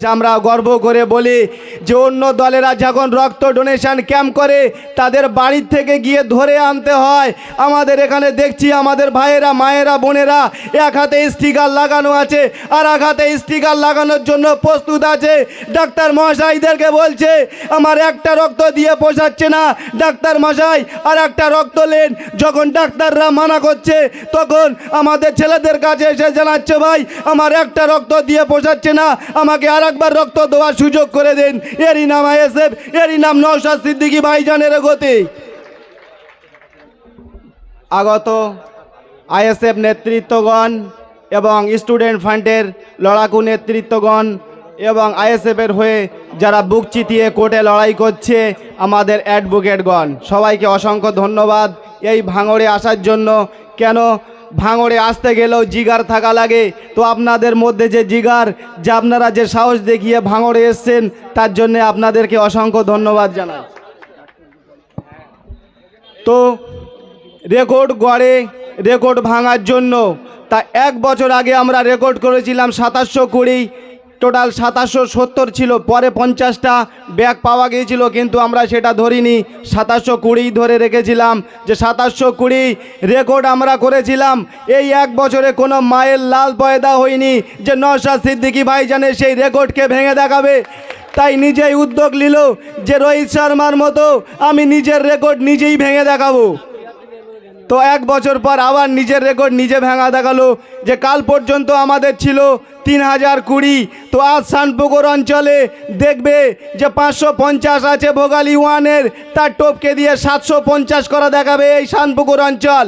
আমরা গর্ব করে বলি যে অন্য দলেরা যখন রক্ত ডোনেশন ক্যাম্প করে, তাদের বাড়ির থেকে গিয়ে ধরে আনতে হয়। আমাদের এখানে দেখছি আমাদের ভাইয়েরা, মায়েরা, বোনেরা এক হাতে স্টিকার লাগানো আছে আর এক হাতে স্টিকার লাগানোর জন্য প্রস্তুত আছে। ডাক্তার মহাশয়দেরকে বলছে, আমার একটা রক্ত দিয়ে পোষাচ্ছে না, ডাক্তার মশাই আর একটা রক্ত লেন। যখন ডাক্তাররা মানা করছে, তখন আমাদের ছেলেদের কাছে এসে জানাচ্ছে, ভাই, আমার একটা রক্ত দিয়ে পোষাচ্ছে না, আমাকে আর একবার রক্ত দেওয়ার সুযোগ করে দিন। এরই নাম আইএসএফ, এরই নাম নৌসাদ সিদ্দিকি ভাইজানের গতি। আগত আইএসএফ নেতৃত্বগণ এবং স্টুডেন্ট ফান্ডের লড়াকু নেতৃত্বগণ এবং আইএসএফের হয়ে যারা বুক চিতিয়ে কোর্টে লড়াই করছে আমাদের অ্যাডভোকেটগণ, সবাইকে অসংখ্য ধন্যবাদ। এই ভাঙড়ে আসার জন্য কেন ভাঙড়ে আসতে গেলেও জিগার থাকা লাগে। তো আপনাদের মধ্যে যে জিগার, যে আপনারা যে সাহস দেখিয়ে ভাঙড়ে এসছেন, তার জন্য আপনাদেরকে অসংখ্য ধন্যবাদ জানাই। তো রেকর্ড গড়ে, রেকর্ড ভাঙার জন্য, তা এক বছর আগে আমরা রেকর্ড করেছিলাম সাতাশশো কুড়ি টোটাল সাতাশশো সত্তর ছিল, পরে পঞ্চাশটা ব্যাগ পাওয়া গিয়েছিল, কিন্তু আমরা সেটা ধরিনি। সাতাশশো কুড়ি ধরে রেখেছিলাম। যে সাতাশশো কুড়ি রেকর্ড আমরা করেছিলাম, এই এক বছরে কোনো মায়ের লাল পয়দা হয়নি। যে নশা সিদ্দিকি ভাইজানে সেই রেকর্ডকে ভেঙে দেখাবে, তাই নিজেই উদ্যোগ নিল যে রোহিত শর্মার মতো আমি নিজের রেকর্ড নিজেই ভেঙে দেখাবো। তো এক বছর পর আবার নিজের রেকর্ড নিজে ভাঙা দেখাল যে কাল পর্যন্ত আমাদের ছিল তিন হাজার কুড়ি। তো আজ শানপুকুর অঞ্চলে দেখবে যে পাঁচশো পঞ্চাশ আছে ভোগালী ওয়ানের, তার টোপকে দিয়ে সাতশো পঞ্চাশ করা দেখাবে এই শানপুকুর অঞ্চল।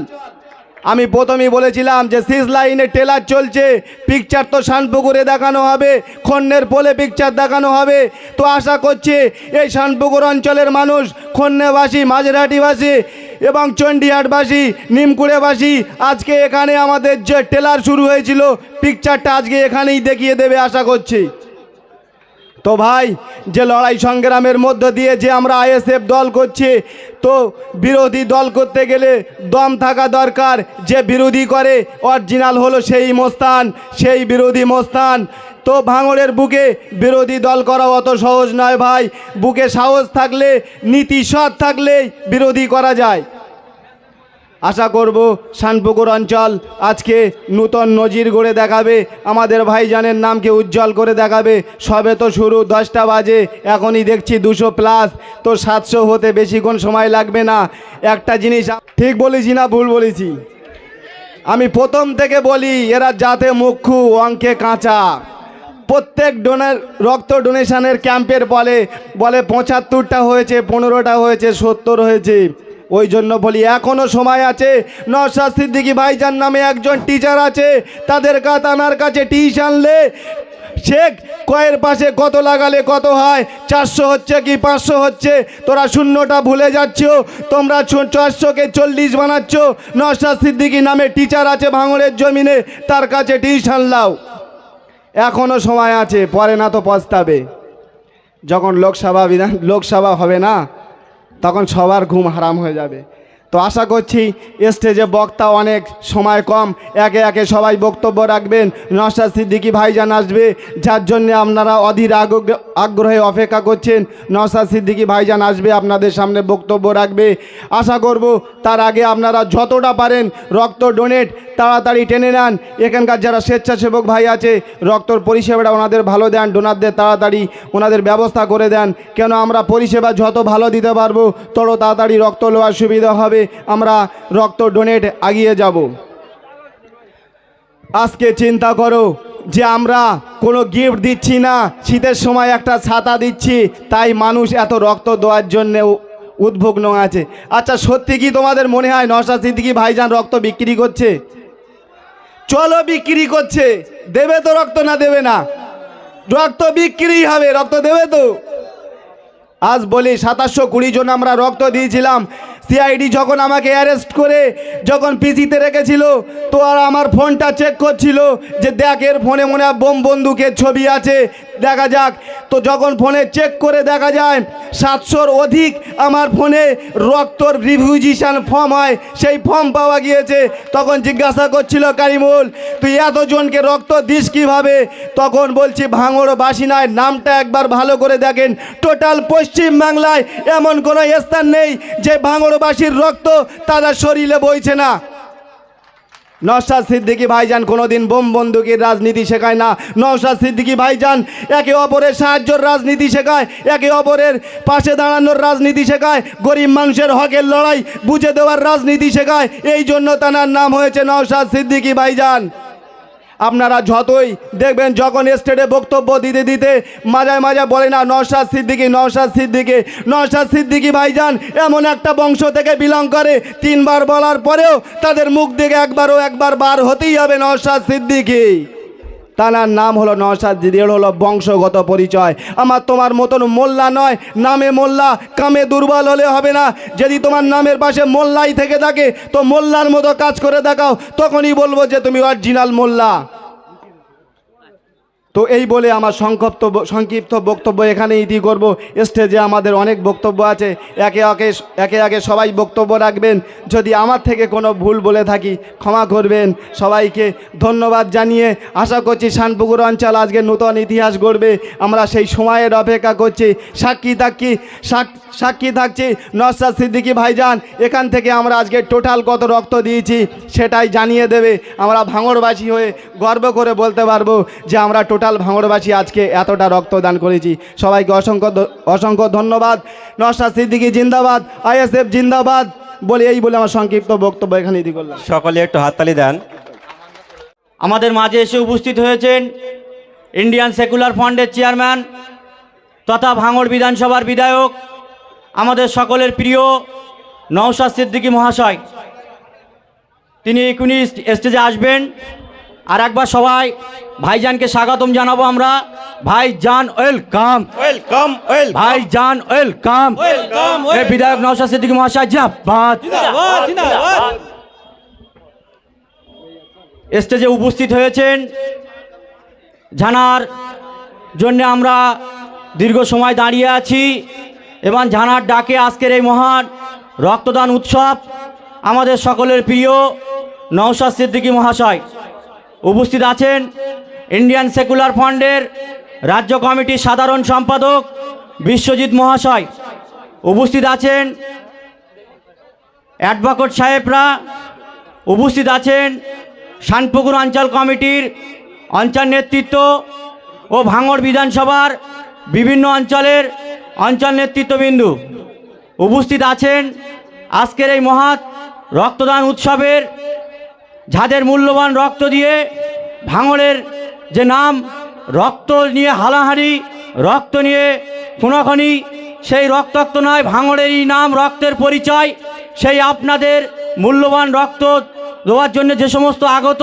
আমি প্রথমেই বলেছিলাম যে সিজ লাইনে টেলার চলছে পিকচার তো শানপুকুরে দেখানো হবে, খন্নের পোলে পিকচার দেখানো হবে। তো আশা করছি এই শানপুকুর অঞ্চলের মানুষ, খন্নেবাসী মাঝরাটিবাসী এবং চণ্ডীহাটবাসী, নিমকুড়েবাসী, আজকে এখানে আমাদের যে টেলার শুরু হয়েছিল পিকচারটা আজকে এখানেই দেখিয়ে দেবে আশা করছি। তো ভাই, যে লড়াই সংগ্রামের মধ্য দিয়ে যে আমরা আইএসএফ দল করছি, তো বিরোধী দল করতে গেলে দম থাকা দরকার, যে বিরোধী করে অরিজিনাল হলো সেই মোস্তান, সেই বিরোধী মোস্তান। তো ভাঙড়ের বুকে বিরোধী দল করা অত সহজ নয় ভাই, বুকে সাহস থাকলে, নীতি সৎ থাকলেই বিরোধী করা যায়। আশা করব শানপুকুর অঞ্চল আজকে নূতন নজির গড়ে দেখাবে। আমাদের ভাইজানের নামকে উজ্জ্বল করে দেখাবে। সবে তো শুরু, দশটা বাজে, এখনই দেখছি দুশো প্লাস। তো সাতশো হতে বেশিক্ষণ সময় লাগবে না। একটা জিনিস ঠিক বলেছি না ভুল বলেছি? আমি প্রথম থেকে বলি, এরা যাতে মুখ্যু, অঙ্কে কাঁচা। প্রত্যেক ডোনার রক্ত ডোনেশনের ক্যাম্পের বলে বলে পঁচাত্তরটা হয়েছে, পনেরোটা হয়েছে, সত্তর হয়েছে। ওই জন্য বলি এখনও সময় আছে। নরসাদ সিদ্দিকি ভাইজান নামে একজন টিচার আছে। তাদের কাতানার কাছে টিস আনলে শেখ, কয়ের পাশে কত লাগালে কত হয়, চারশো হচ্ছে কি পাঁচশো হচ্ছে? তোরা শূন্যটা ভুলে যাচ্ছ, তোমরা চারশোকে চল্লিশ বানাচ্ছ। নরসাদ সিদ্দিকি নামে টিচার আছে ভাঙড়ের জমিনে, তার কাছে টিউশন লাও। এখনও সময় আছে, পরে না তো পস্তাবে। যখন লোকসভা বিধান লোকসভা হবে না তখন সবার ঘুম হারাম হয়ে যাবে। তো আশা করছি স্টেজে বক্তা অনেক সময় কম। একে একে সবাই বক্তব্য রাখবেন। নশা সিদ্দিকি ভাইজান আসবে। যার জন্য আপনারা অধীর আগ্রহ- অপেক্ষা করছেন। নশা সিদ্দিকি ভাইজান আসবে, আপনাদের সামনে বক্তব্য রাখবে। আশা করব তার আগে আপনারা যতটা পারেন রক্ত ডোনেট তাড়াতাড়ি টেনে নেন। এখানকার যারা স্বেচ্ছাসেবক ভাই আছে, রক্তর পরিষেবাটা ওনাদের ভালো দেন ডোনারদের তাড়াতাড়ি ওনাদের ব্যবস্থা করে দেন। কেন আমরা পরিষেবা যত ভালো দিতে পারব, তত তাড়াতাড়ি রক্ত নেওয়ার সুবিধা হবে। আমরা রক্ত ডোনেট আগিয়ে যাব। আজকে চিন্তা করো যে আমরা কোনো গিফট দিচ্ছি না, শীতের সময় একটা ছাতা দিচ্ছি, তাই মানুষ এত রক্ত দেওয়ার জন্য উদ্ভগ্ন আছে। আচ্ছা সত্যি কি তোমাদের মনে হয় নশা সিদ্দিকি ভাইজান রক্ত বিক্রি করছে? চলো বিক্রি করছে, দেবে তো রক্ত না দেবে না? রক্ত বিক্রি হবে, রক্ত দেবে তো? আজ বলি সাতাশশো কুড়ি জন আমরা রক্ত দিয়েছিলাম সিআইডি যখন আমাকে অ্যারেস্ট করে, যখন পিসিতে রেখেছিল, তো আর আমার ফোনটা চেক করছিল যে দেখ, এর ফোনে মনে হয় বোম বন্দুকের ছবি আছে, দেখা যাক। তো যখন ফোনে চেক করে দেখা যায়, সাতশোর অধিক আমার ফোনে রক্তর রিভিউজিশান ফর্ম হয়। সেই ফর্ম পাওয়া গিয়েছে। তখন জিজ্ঞাসা করছিল, কারিমুল, তুই এতজনকে রক্ত দিস কীভাবে? তখন বলছি ভাঙড় বাসিনায় নামটা একবার ভালো করে দেখেন। টোটাল পশ্চিম বাংলায় এমন কোনো স্থান নেই যে ভাঙড়বাসীর রক্ত তাদের শরীরে বইছে না। নওশাদ সিদ্দিকী ভাইজান কোনোদিন বোম বন্দুকের রাজনীতি শেখায় না। নওশাদ সিদ্দিকী ভাইজান একে অপরের সাহায্যর রাজনীতি শেখায়, একে অপরের পাশে দাঁড়ানোর রাজনীতি শেখায়, গরিব মানুষের হকের লড়াই বুঝে দেওয়ার রাজনীতি শেখায়, এই জন্য তানার নাম হয়েছে নওশাদ সিদ্দিকী ভাইজান। আপনারা যতই দেখবেন যখন স্টেটে বক্তব্য দিতে দিতে মাঝায় মাঝায় বলে না, নওশাদ সিদ্দিকি নওশাদ সিদ্দিকি নওশাদ সিদ্দিকি ভাইজান এমন একটা বংশ থেকে বিলং করে, তিনবার বলার পরেও তাদের মুখ থেকে একবারও একবার বার হতেই হবে নওশাদ সিদ্দিকি। তানার নাম হলো নওশাদ, দিদির হলো বংশগত পরিচয়। আমার তোমার মতন মোল্লা নয়, নামে মোল্লা, কামে দুর্বল হলে হবে না। যদি তোমার নামের পাশে মোল্লাই থেকে থাকে, তো মোল্লার মতো কাজ করে দেখাও, তখনই বলব যে তুমি অরিজিনাল মোল্লা। তো এই বলে আমার সংক্ষিপ্ত সংক্ষিপ্ত বক্তব্য এখানে ইতি করব। স্টেজে আমাদের অনেক বক্তব্য আছে। একে একে একে একে সবাই বক্তব্য রাখবেন। যদি আমার থেকে কোনো ভুল বলে থাকি, ক্ষমা করবেন। সবাইকে ধন্যবাদ জানিয়ে আশা করছি শানপুকুর অঞ্চল আজকে নূতন ইতিহাস গড়বে। আমরা সেই সময়ের অপেক্ষা করছি। সাক্ষী থাকি সাক- সাক্ষী থাকছি নসাদ সিদ্দিকী ভাইজান। এখান থেকে আমরা আজকে টোটাল কত রক্ত দিয়েছি সেটাই জানিয়ে দেবে। আমরা ভাঙড়বাসী হয়ে গর্ব করে বলতে পারব যে আমরা টোটাল ভাঙড়বাসী আজকে এতটা রক্তদান করেছি। সবাইকে অসংখ্য অসংখ্য ধন্যবাদ। নসাদ সিদ্দিকি জিন্দাবাদ, আইএসএফ জিন্দাবাদ বলে এই বলে আমার সংক্ষিপ্ত বক্তব্য এখানে ইতি করলাম। সকলে একটু হাততালি দেন। আমাদের মাঝে এসে উপস্থিত হয়েছেন ইন্ডিয়ান সেকুলার ফান্ডের চেয়ারম্যান তথা ভাঙড় বিধানসভার বিধায়ক, আমাদের সকলের প্রিয় নওশাদ সিদ্দিকী মহাশয়। তিনি এখনই স্টেজে আসবেন। আর একবার সবাই ভাইজানকে স্বাগতম জানাব আমরা। ভাইজান ওয়েলকাম। Welcome welcome. ভাইজান ওয়েলকাম। ওয়েলকাম এ বিধায়ক নওশাদ সিদ্দিকী মহাশয় জিন্দাবাদ। জিন্দাবাদ জিন্দাবাদ। স্টেজে উপস্থিত হয়েছেন। জানার জন্য আমরা দীর্ঘ সময় দাঁড়িয়ে আছি। এবং জানার ডাকে আজকের এই মহান রক্তদান উৎসব আমাদের সকলের প্রিয় নওশাদ সিদ্দিকী মহাশয়। উপস্থিত আছেন ইন্ডিয়ান সেকুলার ফান্ডের রাজ্য কমিটির সাধারণ সম্পাদক বিশ্বজিৎ মহাশয়। উপস্থিত আছেন অ্যাডভোকেট সাহেবরা। উপস্থিত আছেন শানপুকুর অঞ্চল কমিটির অঞ্চল নেতৃত্ব ও ভাঙড় বিধানসভার বিভিন্ন অঞ্চলের অঞ্চল নেতৃত্ববিন্দু। উপস্থিত আছেন আজকের এই মহৎ রক্তদান উৎসবের যাদের মূল্যবান রক্ত দিয়ে ভাঙড়ের যে নাম, রক্ত নিয়ে হালাহারি রক্ত নিয়ে খুনাখনি, সেই রক্তাক্ত নয়, ভাঙড়েরই নাম, রক্তের পরিচয়, সেই আপনাদের মূল্যবান রক্ত দেওয়ার জন্য যে সমস্ত আগত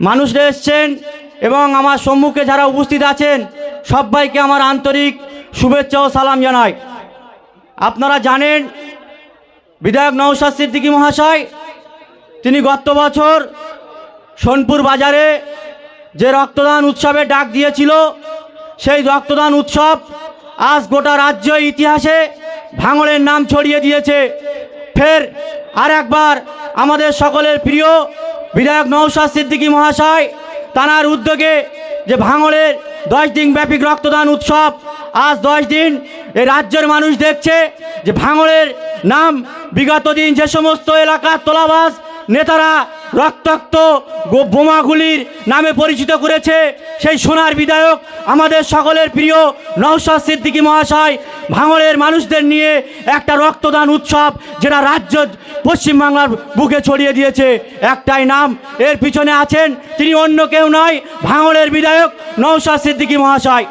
মানুষরা এসছেন এবং আমার সম্মুখে যারা উপস্থিত আছেন, সবাইকে আমার আন্তরিক শুভেচ্ছা ও সালাম জানাই। আপনারা জানেন, বিধায়ক নৌসাদ সিদ্দিকী মহাশয় তিনি গত বছর সোনপুর বাজারে যে রক্তদান উৎসবে ডাক দিয়েছিল, সেই রক্তদান উৎসব আজ গোটা রাজ্য ইতিহাসে ভাঙড়ের নাম ছড়িয়ে দিয়েছে। ফের আর একবার আমাদের সকলের প্রিয় বিধায়ক নৌসাদ সিদ্দিকী মহাশয় তানার উদ্যোগে যে ভাঙড়ের দশ দিন ব্যাপী রক্তদান উৎসব আজ দশ দিন এই রাজ্যের মানুষ দেখছে যে ভাঙড়ের নাম বিগত দিন যে সমস্ত এলাকার তোলাবাস নেতারা রক্তাক্ত বোমাগুলির নামে পরিচিত করেছে সেই সোনার বিধায়ক আমাদের সকলের প্রিয় নৌসাদ সিদ্দিকী মহাশয়, ভাঙড়ের মানুষদের নিয়ে একটা রক্তদান উৎসব যেটা রাজ্য পশ্চিমবাংলার বুকে ছড়িয়ে দিয়েছে। একটাই নাম, এর পিছনে আছেন তিনি অন্য কেউ নয়, ভাঙড়ের বিধায়ক নৌসাদ সিদ্দিকী মহাশয়।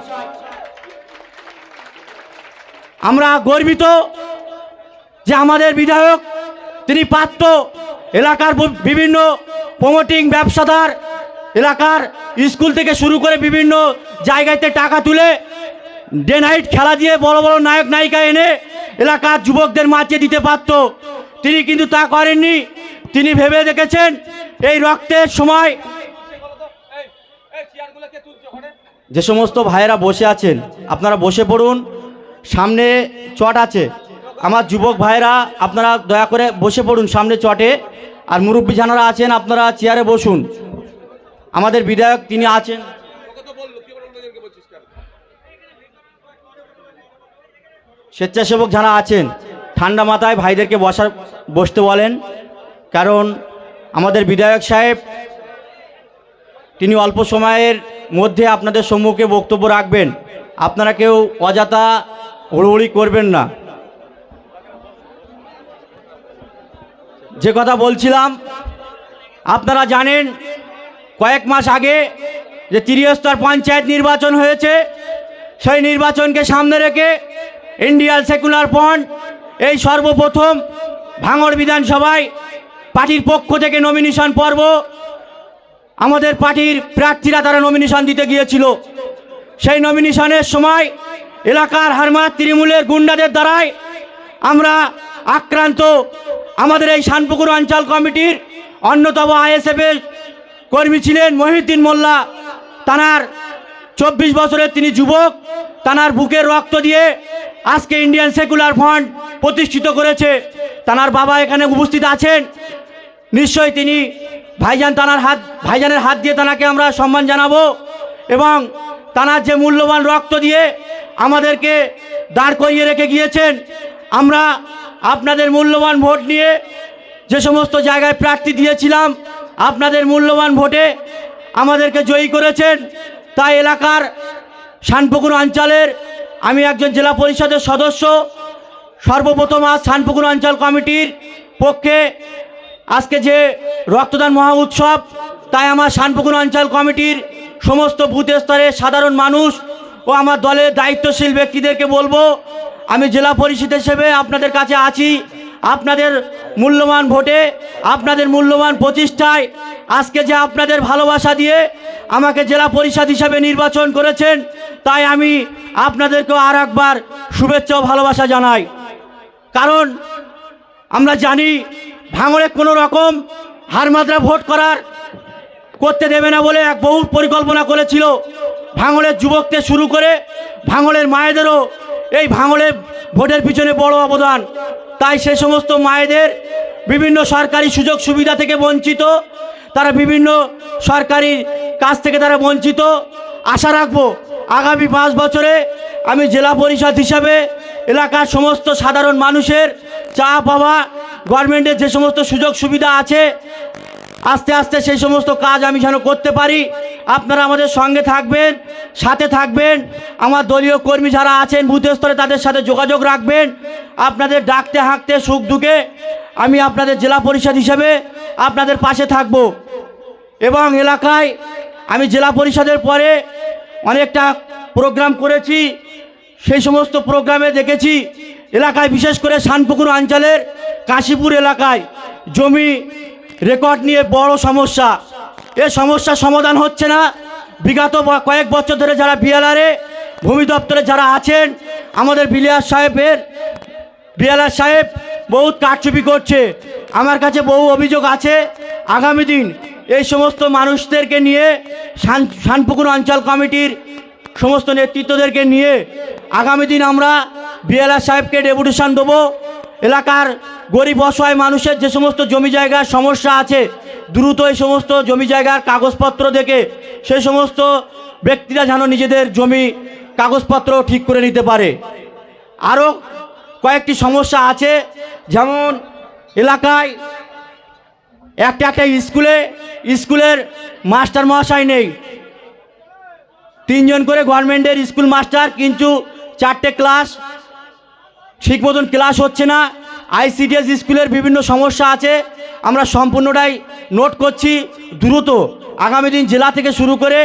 আমরা গর্বিত যে আমাদের বিধায়ক তিনি পাত্র এলাকার বিভিন্ন প্রমোটিং ব্যবসাদার এলাকার স্কুল থেকে শুরু করে বিভিন্ন জায়গাতে টাকা তুলে ডে নাইট খেলা দিয়ে বড় বড় নায়ক নায়িকা এনে এলাকার যুবকদের মাঝে দিতে পারত। তিনি কিন্তু তা করেননি। তিনি ভেবে দেখেছেন এই রক্তের সময় যে সমস্ত ভাইয়েরা বসে আছেন, আপনারা বসে পড়ুন। সামনে চট আছে। আমার যুবক ভাইয়েরা আপনারা দয়া করে বসে পড়ুন সামনে চটে। আর মুরব্বী জানারা আছেন, আপনারা চেয়ারে বসুন। আমাদের বিধায়ক তিনি আছেন। স্বেচ্ছাসেবক যারা আছেন, ঠান্ডা মাথায় ভাইদেরকে বসার, বসতে বলেন। কারণ আমাদের বিধায়ক সাহেব, তিনি অল্প সময়ের মধ্যে আপনাদের সম্মুখে বক্তব্য রাখবেন। আপনারা কেউ অযথা হুড়োহুড়ি করবেন না। যে কথা বলছিলাম, আপনারা জানেন, কয়েক মাস আগে যে ত্রিস্তর পঞ্চায়েত নির্বাচন হয়েছে, সেই নির্বাচনকে সামনে রেখে ইন্ডিয়ান সেকুলার ফ্রন্ট এই সর্বপ্রথম ভাঙড় বিধানসভায় পার্টির পক্ষ থেকে নমিনেশন পর্ব, আমাদের পার্টির প্রার্থীরা তারা নমিনেশন দিতে গিয়েছিল। সেই নমিনেশনের সময় এলাকার হারমাত তৃণমূলের গুন্ডাদের দ্বারাই আমরা আক্রান্ত আমাদের এই শানপুকুর অঞ্চল কমিটির অন্যতম আইএসএফের কর্মী ছিলেন মহিউদ্দিন মোল্লা। তানার চব্বিশ বছরের তিনি যুবক। তানার বুকের রক্ত দিয়ে আজকে ইন্ডিয়ান সেকুলার ফ্রন্ট প্রতিষ্ঠিত করেছে। তানার বাবা এখানে উপস্থিত আছেন। নিশ্চয়ই তিনি ভাইজান তানার হাত, ভাইজানের হাত দিয়ে তানাকে আমরা সম্মান জানাব এবং তানার যে মূল্যবান রক্ত দিয়ে আমাদেরকে দাঁড় করিয়ে রেখে গিয়েছেন, আমরা আপনাদের মূল্যবান ভোট নিয়ে যে সমস্ত জায়গায় প্রার্থী দিয়েছিলাম, আপনাদের মূল্যবান ভোটে আমাদেরকে জয়ী করেছেন। তাই এলাকার শানপুকুর অঞ্চলের আমি একজন জেলা পরিষদের সদস্য, সর্বপ্রথম আজ শানপুকুর অঞ্চল কমিটির পক্ষে আজকে যে রক্তদান মহা উৎসব, তাই আমার শানপুকুর অঞ্চল কমিটির সমস্ত বুথ স্তরের সাধারণ মানুষ ও আমার দলের দায়িত্বশীল ব্যক্তিদেরকে বলব আমি জেলা পরিষদ হিসেবে আপনাদের কাছে আছি। আপনাদের মূল্যবান ভোটে, আপনাদের মূল্যবান প্রতিষ্ঠায় আজকে যে আপনাদের ভালোবাসা দিয়ে আমাকে জেলা পরিষদ হিসাবে নির্বাচন করেছেন, তাই আমি আপনাদেরকেও আর একবার শুভেচ্ছা ও ভালোবাসা জানাই। কারণ আমরা জানি ভাঙড়ে কোনো রকম হারমাত্রা ভোট করার করতে দেবে না বলে এক বহু পরিকল্পনা করেছিল। ভাঙড়ের যুবকদের শুরু করে ভাঙড়ের মায়েদেরও এই ভাঙড়ে ভোটের পিছনে বড় অবদান। তাই সে সমস্ত মায়েদের বিভিন্ন সরকারি সুযোগ সুবিধা থেকে বঞ্চিত, তারা বিভিন্ন সরকারি কাজ থেকে তারা বঞ্চিত। আশা রাখব আগামী পাঁচ বছরে আমি জেলা পরিষদ হিসাবে এলাকার সমস্ত সাধারণ মানুষের চা পাওয়া গভর্নমেন্টের যে সমস্ত সুযোগ সুবিধা আছে আস্তে আস্তে সেই সমস্ত কাজ আমি যেন করতে পারি। আপনারা আমাদের সঙ্গে থাকবেন, সাথে থাকবেন। আমার দলীয় কর্মী যারা আছেন বুথ স্তরে তাদের সাথে যোগাযোগ রাখবেন। আপনাদের ডাকতে, হাঁকতে, সুখ দুঃখে আমি আপনাদের জেলা পরিষদ হিসেবে আপনাদের পাশে থাকব। এবং এলাকায় আমি জেলা পরিষদের পরে অনেকটা প্রোগ্রাম করেছি, সেই সমস্ত প্রোগ্রামে দেখেছি এলাকায় বিশেষ করে শানপুকুর অঞ্চলের কাশীপুর এলাকায় জমি রেকর্ড নিয়ে বড় সমস্যা। এ সমস্যার সমাধান হচ্ছে না। বিগত কয়েক বছর ধরে যারা বিএলআরে, ভূমি দপ্তরে যারা আছেন, আমাদের বিলিয়ার সাহেবের, বিএলআর সাহেব বহুত কারচুপি করছে। আমার কাছে বহু অভিযোগ আছে। আগামী দিন এই সমস্ত মানুষদেরকে নিয়ে, শান শানপুকুর অঞ্চল কমিটির সমস্ত নেতৃত্বদেরকে নিয়ে, আগামী দিন আমরা বিএলআর সাহেবকে ডেপুটেশন দেবো। এলাকার গরিব অসহায় মানুষের যে সমস্ত জমি জায়গার সমস্যা আছে, দ্রুত এই সমস্ত জমি জায়গার কাগজপত্র দেখে সেই সমস্ত ব্যক্তিরা যেন নিজেদের জমি কাগজপত্র ঠিক করে নিতে পারে। আরও কয়েকটি সমস্যা আছে, যেমন এলাকায় একটা একটা স্কুলে, স্কুলের মাস্টার মহাশয় নেই। তিনজন করে গভর্নমেন্টের স্কুল মাস্টার, কিন্তু চারটে ক্লাস ঠিক মতন ক্লাস হচ্ছে না। আইসিডিএস স্কুলের বিভিন্ন সমস্যা আছে। আমরা সম্পূর্ণটাই নোট করছি দ্রুত। আগামী দিন জেলা থেকে শুরু করে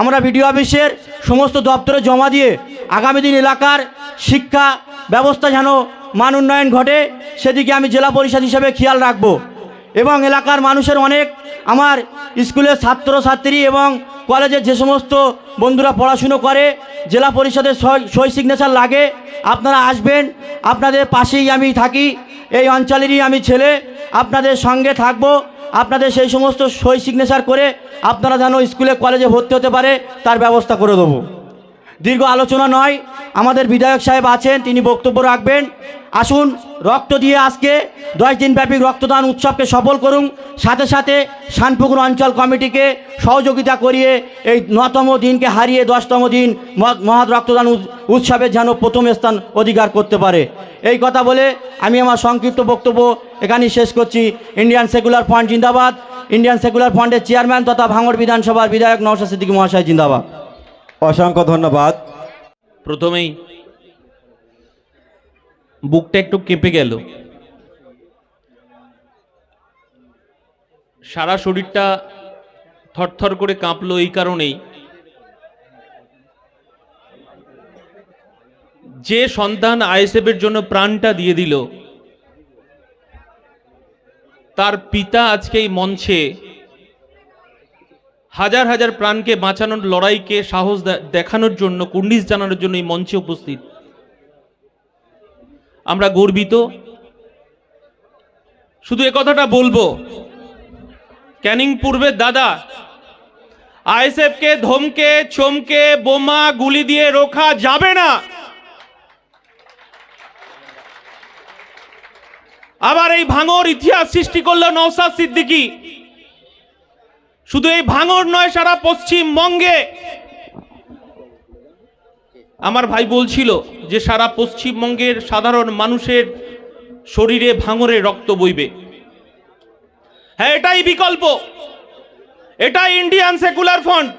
আমরা বিডিও অফিসের সমস্ত দপ্তরে জমা দিয়ে আগামী দিন এলাকার শিক্ষা ব্যবস্থা যেন মান উন্নয়ন ঘটে, সেদিকে আমি জেলা পরিষদ হিসেবে খেয়াল রাখব। এবং এলাকার মানুষের অনেক আমার স্কুলের ছাত্র ছাত্রী এবং কলেজের যে সমস্ত বন্ধুরা পড়াশুনো করে, জেলা পরিষদের সই সই সিগনেচার লাগে, আপনারা আসবেন, আপনাদের পাশেই আমি থাকি, এই অঞ্চলেরই আমি ছেলে, আপনাদের সঙ্গে থাকব, আপনাদের সেই সমস্ত সই সিগনেচার করে আপনারা যেন স্কুলে, কলেজে ভর্তি হতে পারে, তার ব্যবস্থা করে দেবো। দীর্ঘ আলোচনা নয়, আমাদের বিধায়ক সাহেব আছেন, তিনি বক্তব্য রাখবেন। আসুন রক্ত দিয়ে আজকে দশ দিনব্যাপী রক্তদান উৎসবকে সফল করুন। সাথে সাথে শানপুকুর অঞ্চল কমিটিকে সহযোগিতা করিয়ে এই নতম দিনকে হারিয়ে দশতম দিন মহৎ রক্তদান উৎ- উৎসবে যেন প্রথম স্থান অধিকার করতে পারে। এই কথা বলে আমি আমার সংক্ষিপ্ত বক্তব্য এখানেই শেষ করছি। ইন্ডিয়ান সেকুলার ফান্ড জিন্দাবাদ। ইন্ডিয়ান সেকুলার ফান্ডের চেয়ারম্যান তথা ভাঙড় বিধানসভার বিধায়ক নওশাদ সিদ্দিকী মহাশয় জিন্দাবাদ। অসংখ্য ধন্যবাদ। প্রথমেই বুকটা একটু কেঁপে গেল। সারা শরীরটা থরথর করে কাঁপলো এই কারণেই। যে সন্তান আইএসএফ এর জন্য প্রাণটা দিয়ে দিল, তার পিতা আজকে এই মঞ্চে হাজার হাজার প্রাণকে বাঁচানোর লড়াইকে সাহস দেখানোর জন্য, কুর্নিশ জানানোর জন্য এই মঞ্চে উপস্থিত। আমরা গর্বিত। শুধু কথাটা বলব, ক্যানিং পূর্বের দাদা আইএসএফ কে ধমকে, চমকে, বোমা, গুলি দিয়ে রোখা যাবে না। আবার এই ভাঙর ইতিহাস সৃষ্টি করল নওসাদ সিদ্দিকী। শুধু এই ভাঙর নয়, সারা পশ্চিমবঙ্গে আমার ভাই বলছিল যে সারা পশ্চিমবঙ্গের সাধারণ মানুষের শরীরে ভাঙরে রক্ত বইবে। হ্যাঁ এটাই বিকল্প। এটাই ইন্ডিয়ান সেকুলার ফ্রন্ট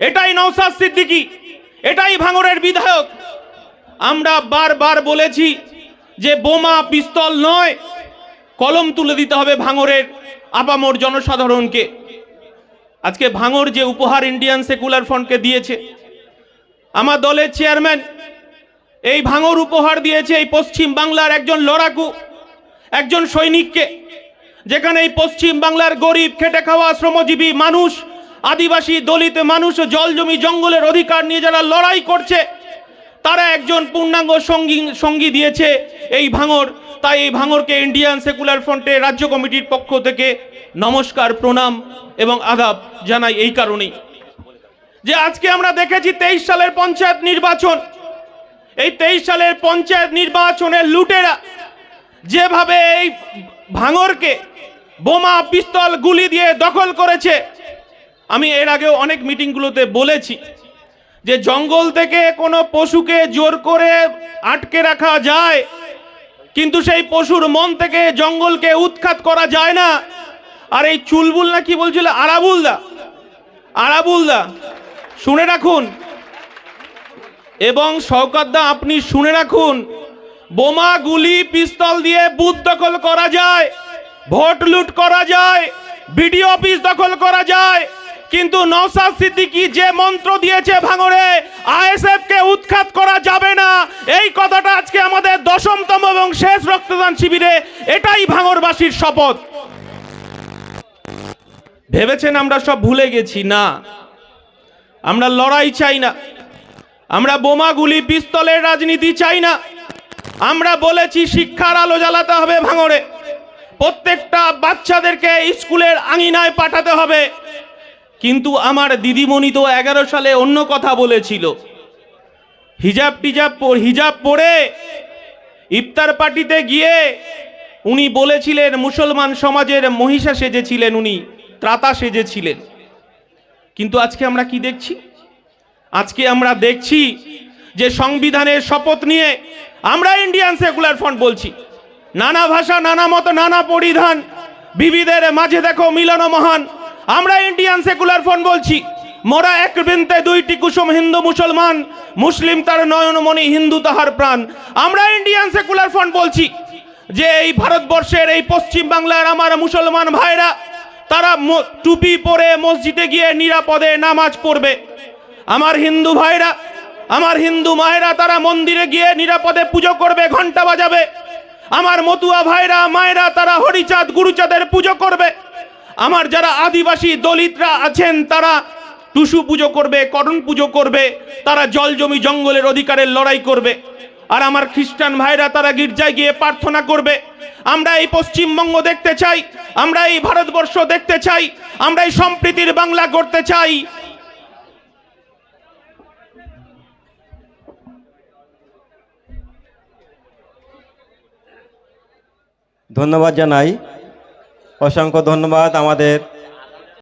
এটাই নওসাদ সিদ্দিকি। এটাই ভাঙরের বিধায়ক। আমরা বারবার বলেছি যে বোমা, পিস্তল নয়, কলম তুলে দিতে হবে ভাঙরের আপামর জনসাধারণকে। আজকে ভাঙর যে উপহার ইন্ডিয়ান সেকুলার ফ্রন্টকে দিয়েছে আমার দলের চেয়ারম্যান এই ভাঙর উপহার দিয়েছে এই পশ্চিম বাংলার একজন লড়াকু, একজন সৈনিককে, যেখানে এই পশ্চিম বাংলার গরিব, খেটে খাওয়া শ্রমজীবী মানুষ, আদিবাসী, দলিত মানুষ জল জমি জঙ্গলের অধিকার নিয়ে যারা লড়াই করছে, তারা একজন পূর্ণাঙ্গ সঙ্গী সঙ্গী দিয়েছে এই ভাঙর। তাই এই ভাঙরকে ইন্ডিয়ান সেকুলার ফ্রন্টের রাজ্য কমিটির পক্ষ থেকে নমস্কার, প্রণাম এবং আদাব জানাই এই কারণেই। যে আজকে আমরা দেখেছি তেইশ সালের পঞ্চায়েত নির্বাচন। এই তেইশ সালের পঞ্চায়েত নির্বাচনের লুটেরা যেভাবে এই ভাঙরকে বোমা পিস্তল গুলি দিয়ে দখল করেছে, আমি এর আগেও অনেক মিটিংগুলোতে বলেছি যে জঙ্গল থেকে কোনো পশুকে জোর করে আটকে রাখা যায়, কিন্তু সেই পশুর মন থেকে জঙ্গলকে উৎখাত করা যায় না। আর এই চুলবুল না কি বলছিল? আরাবুলদা। আরাবুলদা। শুনে রাখুন। এবং শওকতদা আপনি শুনে রাখুন, বোমা, গুলি, পিস্তল দিয়ে বুথ দখল করা যায়, ভোট লুট করা যায়, বিডিও অফিস দখল করা যায়, কিন্তু নওসাদ সিদ্দিকি যে মন্ত্র দিয়েছে ভাঙড়ে আইএসএফ কে উৎখাত করা যাবে না। এই কথাটা আজকে আমাদের দশমতম এবং শেষ রক্তদান শিবিরে, এটাই ভাঙড়বাসীর শপথ। ভেবেছেন আমরা সব ভুলে গেছি? না। আমরা লড়াই চাই না। আমরা বোমাগুলি, পিস্তলের রাজনীতি চাই না। আমরা বলেছি শিক্ষার আলো জ্বালাতে হবে ভাঙড়ে। প্রত্যেকটা বাচ্চাদেরকে স্কুলের আঙিনায় পাঠাতে হবে। কিন্তু আমার দিদিমণি তো এগারো সালে অন্য কথা বলেছিল। হিজাব টিজাব হিজাব পরে ইফতার পার্টিতে গিয়ে উনি বলেছিলেন, মুসলমান সমাজের মহিষা সেজেছিলেন উনি, ত্রাতা সেজেছিলেন। কিন্তু আজকে আমরা কি দেখছি? আজকে আমরা দেখছি যে সংবিধানের শপথ নিয়ে আমরা ইন্ডিয়ান সেকুলার ফ্রন্ট বলছি। নানা ভাষা, নানা মত, নানা পরিধান, বিবিধের মাঝে দেখো মিলন মহান, আমরা ইন্ডিয়ান সেকুলার ফ্রন্ট বলছি। মোরা এক বৃন্তে দুইটি কুসুম হিন্দু মুসলমান, মুসলিম তার নয়নমণি হিন্দু তাহার প্রাণ। আমরা ইন্ডিয়ান সেকুলার ফ্রন্ট বলছি যে এই ভারতবর্ষের এই পশ্চিম বাংলার আমার মুসলমান ভাইরা তারা টুপি পরে মসজিদে গিয়ে নিরাপদে নামাজ পড়বে। আমার হিন্দু ভাইরা, আমার হিন্দু মায়েরা তারা মন্দিরে গিয়ে নিরাপদে পুজো করবে ঘণ্টা বাজাবে। আমার মতুয়া ভাইরা, মায়েরা তারা হরিচাঁদ, গুরুচাঁদের পুজো করবে। আমার যারা আদিবাসী দলিতরা আছেন, তারা টুসু পুজো করবে, করণ পুজো করবে, তারা জল জমি জঙ্গলের অধিকারের লড়াই করবে। আর আমার খ্রিস্টান ভাইরা তারা গির্জায় গিয়ে প্রার্থনা করবে। আমরা এই পশ্চিমবঙ্গ দেখতে চাই, আমরা এই ভারতবর্ষ দেখতে চাই, আমরা এই সম্প্রীতির বাংলা করতে চাই। ধন্যবাদ জানাই। অসংখ্য ধন্যবাদ আমাদের